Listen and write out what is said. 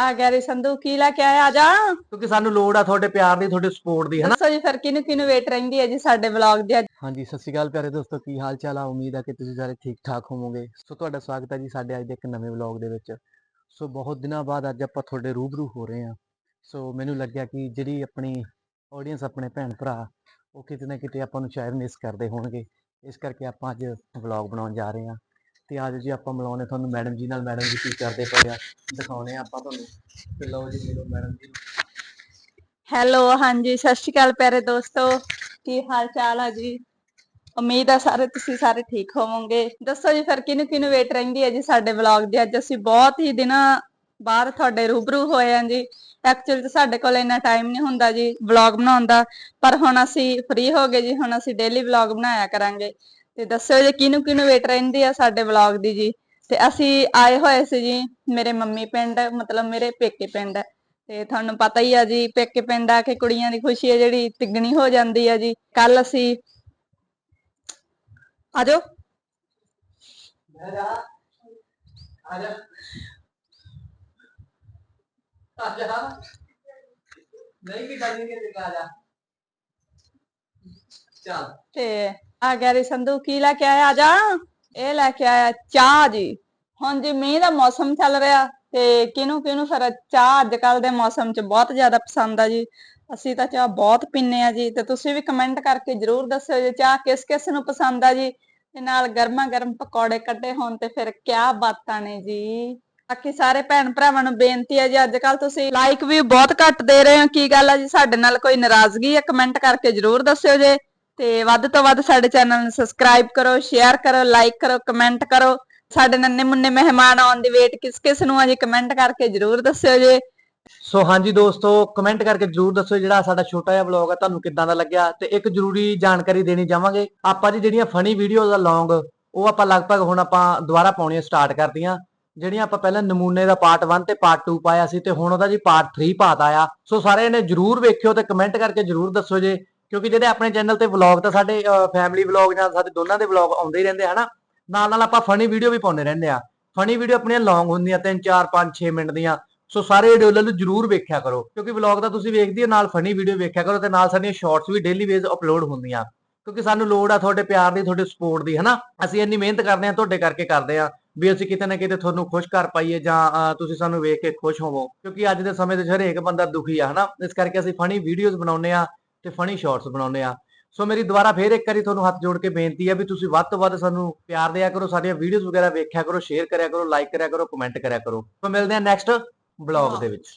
ਆ ਗਿਆ ਰੇ ਸੰਧੂ ਕੀ ਲੈ ਕੇ ਆਇਆ? ਆ ਜਾ। ਕਿਉਂਕਿ ਸਾਨੂੰ ਲੋੜ ਆ ਤੁਹਾਡੇ ਪਿਆਰ ਦੀ ਤੁਹਾਡੇ ਸਪੋਰਟ ਦੀ ਹਨਾ? ਦੱਸੋ ਜੀ ਫਿਰ ਕਿਹਨੂੰ ਕਿਹਨੂੰ ਵੇਟ ਰਹਿੰਦੀ ਹੈ ਜੀ ਸਾਡੇ ਵਲੌਗ ਦੀ ਅੱਜ? ਹਾਂਜੀ ਸਤਿ ਸ਼੍ਰੀ ਅਕਾਲ ਪਿਆਰੇ ਦੋਸਤੋ ਕੀ ਹਾਲ ਚਾਲ ਆ? ਉਮੀਦ ਆ ਕਿ ਤੁਸੀਂ ਸਾਰੇ ਠੀਕ ਠਾਕ ਹੋਵੋਗੇ। ਸੋ ਤੁਹਾਡਾ ਸਵਾਗਤ ਹੈ ਜੀ ਸਾਡੇ ਅੱਜ ਦੇ ਇੱਕ ਨਵੇਂ ਵਲੌਗ ਦੇ ਵਿੱਚ। ਸੋ ਬਹੁਤ ਦਿਨਾਂ ਬਾਅਦ ਅੱਜ ਆਪਾਂ ਤੁਹਾਡੇ ਰੂਬਰੂ ਹੋ ਰਹੇ ਹਾਂ। ਸੋ ਮੈਨੂੰ ਲੱਗਿਆ ਕਿ ਜਿਹੜੀ ਆਪਣੀ ਆਡੀਅנס ਆਪਣੇ ਭੈਣ ਭਰਾ ਉਹ ਕਿਤੇ ਨਾ ਕਿਤੇ ਆਪਾਂ ਨੂੰ ਸ਼ਾਇਦ ਮਿਸ ਕਰਦੇ ਹੋਣਗੇ। ਇਸ ਕਰਕੇ ਆਪਾਂ ਅੱਜ ਵਲੌਗ ਬਣਾਉਣ ਜਾ ਰਹੇ ਹਾਂ। ਤੇ ਅੱਜ ਜੀ ਆਪਾਂ ਮਿਲਾਉਣੇ ਤੁਹਾਨੂੰ ਮੈਡਮ ਜੀ ਨਾਲ ਮੈਡਮ ਜੀ ਕੀ ਕਰਦੇ ਪਏ ਆ, ਦਿਖਾਉਣੇ ਆ ਆਪਾਂ ਤੁਹਾਨੂੰ। ਤੇ ਲਓ ਜੀ ਮਿਲੋ ਮੈਡਮ ਜੀ ਹੈਲੋ ਹਾਂਜੀ, ਸਤਿ ਸ਼੍ਰੀ ਅਕਾਲ ਪਿਆਰੇ ਦੋਸਤੋ। ਕੀ ਹਾਲ ਚਾਲ ਆ ਜੀ? ਉਮੀਦ ਆ ਸਾਰੇ ਤੁਸੀਂ ਸਾਰੇ ਠੀਕ ਹੋਵੋਗੇ। ਦੱਸੋ ਜੀ, ਫਿਰ ਕਿਹਨੂੰ ਕਿਹਨੂੰ ਵੇਟ ਰਹਿੰਦੀ ਹੈ ਜੀ ਸਾਡੇ ਵਲੌਗ ਦੀ? ਅੱਜ ਅਸੀਂ ਬਹੁਤ ਹੀ ਦਿਨਾਂ ਬਾਅਦ ਤੁਹਾਡੇ ਰੂਬਰੂ ਹੋਏ ਆ ਜੀ। ਐਕਚੁਅਲੀ ਤਾਂ ਸਾਡੇ ਕੋਲ ਇੰਨਾ ਟਾਈਮ ਨਹੀਂ ਹੁੰਦਾ ਜੀ ਵਲੌਗ ਬਣਾਉਣ ਦਾ। ਪਰ ਹੁਣ ਅਸੀਂ ਫ੍ਰੀ ਹੋ ਗਏ ਜੀ, ਹੁਣ ਅਸੀਂ ਡੇਲੀ ਵਲੌਗ ਬਣਾਇਆ ਕਰਾਂਗੇ। ਤੇ ਦੱਸਿਓ ਜੀ ਕਿਹਨੂੰ ਕਿਹਨੂੰ ਵੇਟ ਰਹਿੰਦੀ ਆ ਸਾਡੇ ਵਲੌਗ ਦੀ ਜੀ। ਤੇ ਅਸੀਂ ਆਏ ਹੋਏ ਸੀ ਜੀ ਮੇਰੇ ਮੰਮੀ ਪਿੰਡ ਮਤਲਬ ਮੇਰੇ ਪੇਕੇ ਪਿੰਡ। ਤੇ ਤੁਹਾਨੂੰ ਪਤਾ ਹੀ ਆ ਜੀ ਪੇਕੇ ਪਿੰਡ ਆ ਕੇ ਕੁੜੀਆਂ ਦੀ ਖੁਸ਼ੀ ਹੈ ਜਿਹੜੀ ਤਿੱਗਣੀ ਹੋ ਜਾਂਦੀ ਆ ਜੀ। ਕੱਲ ਅਸੀਂ ਆਜੋ ਆਜਾ ਆਜਾ ਨਹੀਂ ਕਿ ਡਾਲੀ ਕੇ ਦਿਖਾ ਜਾ। ਚੱਲ। ਤੇ ਆ ਗਿਆ ਸੰਧੂ, ਕੀ ਲੈ ਕੇ ਆਇਆ ਆਜਾ ਇਹ ਲੈ ਕੇ ਆਇਆ ਚਾਹ ਜੀ। ਹੁਣ ਜੀ ਮੀਂਹ ਦਾ ਮੌਸਮ ਚੱਲ ਰਿਹਾ ਤੇ ਕਿਹਨੂੰ ਕਿਹਨੂੰ ਫਿਰ ਚਾਹ ਅੱਜ ਕੱਲ ਦੇ ਮੌਸਮ 'ਚ ਬਹੁਤ ਜ਼ਿਆਦਾ ਪਸੰਦ ਆ ਜੀ। ਅਸੀਂ ਤਾਂ ਚਾਹ ਬਹੁਤ ਪੀਂਦੇ ਆ ਜੀ ਤੇ ਤੁਸੀਂ ਵੀ ਕਮੈਂਟ ਕਰਕੇ ਜਰੂਰ ਦੱਸਿਓ ਜੀ ਚਾਹ ਕਿਸ ਕਿਸ ਨੂੰ ਪਸੰਦ ਆ ਜੀ। ਤੇ ਨਾਲ ਗਰਮਾ ਗਰਮ ਪਕੌੜੇ ਕੱਢੇ ਹੋਣ ਤੇ ਫਿਰ ਕਿਆ ਬਾਤਾਂ ਨੇ ਜੀ। ਬਾਕੀ ਸਾਰੇ ਭੈਣ ਭਰਾਵਾਂ ਨੂੰ ਬੇਨਤੀ ਹੈ ਜੀ, ਅੱਜ ਕੱਲ ਤੁਸੀਂ ਲਾਈਕ ਵੀ ਬਹੁਤ ਘੱਟ ਦੇ ਰਹੇ ਹੋ। ਕੀ ਗੱਲ ਆ ਜੀ? ਸਾਡੇ ਨਾਲ ਕੋਈ ਨਾਰਾਜ਼ਗੀ ਹੈ ਕਮੈਂਟ ਕਰਕੇ ਜਰੂਰ ਦੱਸਿਓ ਜੇ। ਤੇ ਵੱਧ ਤੋਂ ਵੱਧ ਸਾਡੇ ਚੈਨਲ ਨੂੰ ਸਬਸਕ੍ਰਾਈਬ ਕਰੋ ਸ਼ੇਅਰ ਕਰੋ ਲਾਈਕ ਕਰੋ ਕਮੈਂਟ ਕਰੋ। ਸਾਡੇ ਨੰਨੇ ਮੁੰਨੇ ਮਹਿਮਾਨ ਆਉਣ ਦੀ ਵੇਟ ਕਿਸ ਕਿਸ ਨੂੰ ਆ ਜੀ ਕਮੈਂਟ ਕਰਕੇ ਜਰੂਰ ਦੱਸਿਓ ਜੇ। ਸੋ ਹਾਂਜੀ ਦੋਸਤੋ ਕਮੈਂਟ ਕਰਕੇ ਜਰੂਰ ਦੱਸੋ ਜਿਹੜਾ ਸਾਡਾ ਛੋਟਾ ਜਿਹਾ ਵਲੌਗ ਆ, ਤੁਹਾਨੂੰ ਕਿੱਦਾਂ ਦਾ ਲੱਗਿਆ ਤੇ ਇੱਕ ਜ਼ਰੂਰੀ ਜਾਣਕਾਰੀ ਦੇਣੀ ਚਾਹਾਂਗੇ। ਆਪਾਂ ਜੀ ਜਿਹੜੀਆਂ ਫਨੀ ਵੀਡੀਓਜ਼ ਆ ਲੌਂਗ ਉਹ ਆਪਾਂ ਲਗਭਗ ਹੁਣ ਆਪਾਂ ਦੁਬਾਰਾ ਪਾਉਣੀਆਂ ਸਟਾਰਟ ਕਰਤੀਆਂ ਜਿਹੜੀਆਂ ਆਪਾਂ ਪਹਿਲਾਂ ਨਮੂਨੇ ਦਾ ਪਾਰਟ 1 ਤੇ ਪਾਰਟ 2 ਪਾਇਆ ਸੀ ਤੇ ਹੁਣ ਉਹਦਾ ਜੀ ਪਾਰਟ 3 ਪਾਤਾ ਆ। ਸੋ ਸਾਰੇ ਨੇ ਜਰੂਰ ਵੇਖਿਓ ਤੇ ਕਮੈਂਟ ਕਰਕੇ ਜਰੂਰ ਦੱਸੋ ਜੇ। ਕਿਉਂਕਿ ਜਿਹੜੇ ਆਪਣੇ ਚੈਨਲ ਤੇ ਵਲੌਗ ਤਾਂ ਸਾਡੇ ਫੈਮਿਲੀ ਵਲੌਗ ਜਾਂ ਸਾਡੇ ਦੋਨਾਂ ਦੇ ਵਲੌਗ ਆਉਂਦੇ ਹੀ ਰਹਿੰਦੇ ਹਨਾ? ਨਾਲ ਨਾਲ ਆਪਾਂ ਫਨੀ ਵੀਡੀਓ ਵੀ ਪਾਉਂਦੇ ਰਹਿੰਦੇ ਆ। ਫਨੀ ਵੀਡੀਓ ਆਪਣੀਆਂ ਲੌਂਗ ਹੁੰਦੀਆਂ 3 4 5 6 ਮਿੰਟ ਦੀਆਂ। ਸੋ ਸਾਰੇ ਵੀਡੀਓ ਨੂੰ ਜਰੂਰ ਵੇਖਿਆ ਕਰੋ, ਕਿਉਂਕਿ ਵਲੌਗ ਤਾਂ ਤੁਸੀਂ ਵੇਖਦੀ ਹੋ, ਨਾਲ ਫਨੀ ਵੀਡੀਓ ਵੇਖਿਆ ਕਰੋ ਤੇ ਨਾਲ ਸਾਡੀਆਂ ਸ਼ਾਰਟਸ ਵੀ ਡੇਲੀ ਵੇਜ਼ ਅਪਲੋਡ ਹੁੰਦੀਆਂ। ਕਿਉਂਕਿ ਸਾਨੂੰ ਲੋੜ ਆ ਤੁਹਾਡੇ ਪਿਆਰ ਦੀ, ਤੁਹਾਡੇ ਸਪੋਰਟ ਦੀ, ਹਨਾ? ਅਸੀਂ ਇੰਨੀ ਮਿਹਨਤ ਕਰਦੇ ਆ ਤੁਹਾਡੇ ਕਰਕੇ ਕਰਦੇ ਆ ਵੀ ਅਸੀਂ ਕਿਤੇ ਨਾ ਕਿਤੇ ਤੁਹਾਨੂੰ ਖੁਸ਼ ਕਰ ਪਾਈਏ ਜਾਂ ਤੁਸੀਂ ਸਾਨੂੰ ਵੇਖ ਕੇ ਖੁਸ਼ ਹੋਵੋ। ਕਿਉਂਕਿ ਅੱਜ ਦੇ ਸਮੇਂ ਦੇ ਵਿੱਚ ਹਰੇਕ ਬੰਦਾ ਦੁਖੀ ਆ, ਹਨਾ? ਇਸ ਕਰਕੇ ਅਸੀਂ ਫਨੀ ਵੀਡੀਓਜ਼ ਬਣਾਉਂਦੇ ਆ ਤੇ ਫਨੀ ਸ਼ਾਰਟਸ ਬਣਾਉਂਦੇ ਆ ਸੋ ਮੇਰੀ ਦੁਬਾਰਾ ਫੇਰ ਇੱਕ ਵਾਰੀ ਤੁਹਾਨੂੰ ਹੱਥ ਜੋੜ ਕੇ ਬੇਨਤੀ ਹੈ ਵੀ ਤੁਸੀਂ ਵੱਧ ਤੋਂ ਵੱਧ ਸਾਨੂੰ ਪਿਆਰ ਦਿਆ ਕਰੋ ਸਾਡੀਆਂ ਵੀਡੀਓਜ਼ ਵਗੈਰਾ ਵੇਖਿਆ ਕਰੋ ਸ਼ੇਅਰ ਕਰਿਆ ਕਰੋ ਲਾਈਕ ਕਰਿਆ ਕਰੋ ਕਮੈਂਟ ਕਰਿਆ ਕਰੋ। ਸੋ ਮਿਲਦੇ ਆ ਨੈਕਸਟ ਬਲੌਗ ਦੇ ਵਿੱਚ।